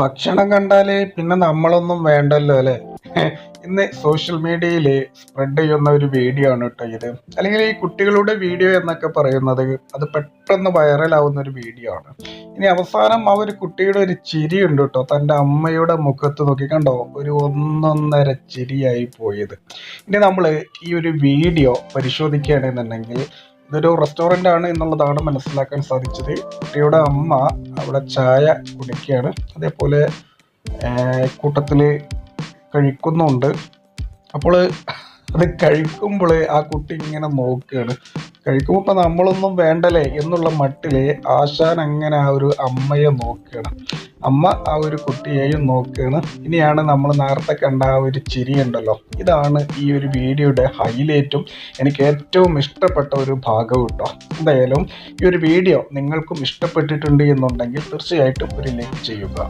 ഭക്ഷണം കണ്ടാൽ പിന്നെ നമ്മളൊന്നും വേണ്ടല്ലോ അല്ലെ? ഇന്ന് സോഷ്യൽ മീഡിയയിൽ സ്പ്രെഡ് ചെയ്യുന്ന ഒരു വീഡിയോ ആണ് കേട്ടോ ഇത്. അല്ലെങ്കിൽ ഈ കുട്ടികളുടെ വീഡിയോ എന്നൊക്കെ പറയുന്നത് അത് പെട്ടെന്ന് വൈറലാവുന്ന ഒരു വീഡിയോ ആണ്. ഇനി അവസാനം ആ ഒരു കുട്ടിയുടെ ഒരു ചിരി ഉണ്ട് കേട്ടോ. തന്റെ അമ്മയുടെ മുഖത്ത് നോക്കി കണ്ടോ? ഒരു ഒന്നൊന്നര ചിരിയായി പോയത്. ഇനി നമ്മൾ ഈ ഒരു വീഡിയോ പരിശോധിക്കുകയാണെന്നുണ്ടെങ്കിൽ ഇതൊരു റെസ്റ്റോറന്റ് ആണ് എന്നുള്ളതാണ് മനസ്സിലാക്കാൻ സാധിച്ചത്. കുട്ടിയുടെ അമ്മ അവിടെ ചായ കുടിക്കുകയാണ്. അതേപോലെ കൂട്ടത്തിൽ കഴിക്കുന്നുണ്ട്. അപ്പോൾ അത് കഴിക്കുമ്പോൾ ആ കുട്ടി ഇങ്ങനെ നോക്കുകയാണ്. കഴിക്കുമ്പോൾ ഇപ്പം നമ്മളൊന്നും വേണ്ടല്ലേ എന്നുള്ള മട്ടിൽ ആശാൻ അങ്ങനെ ആ ഒരു അമ്മയെ നോക്കുകയാണ്. അമ്മ ആ ഒരു കുട്ടിയെയും നോക്കുകയാണ് ഇനിയാണ് നമ്മൾ നേരത്തെ കണ്ട ആ ഒരു ചിരി ഉണ്ടല്ലോ. ഇതാണ് ഈ ഒരു വീഡിയോയുടെ ഹൈലൈറ്റും എനിക്ക് ഏറ്റവും ഇഷ്ടപ്പെട്ട ഒരു ഭാഗം കേട്ടോ എന്തായാലും ഈ ഒരു വീഡിയോ നിങ്ങൾക്കും ഇഷ്ടപ്പെട്ടിട്ടുണ്ട് എന്നുണ്ടെങ്കിൽ തീർച്ചയായിട്ടും ഒരു ലൈക്ക് ചെയ്യുക.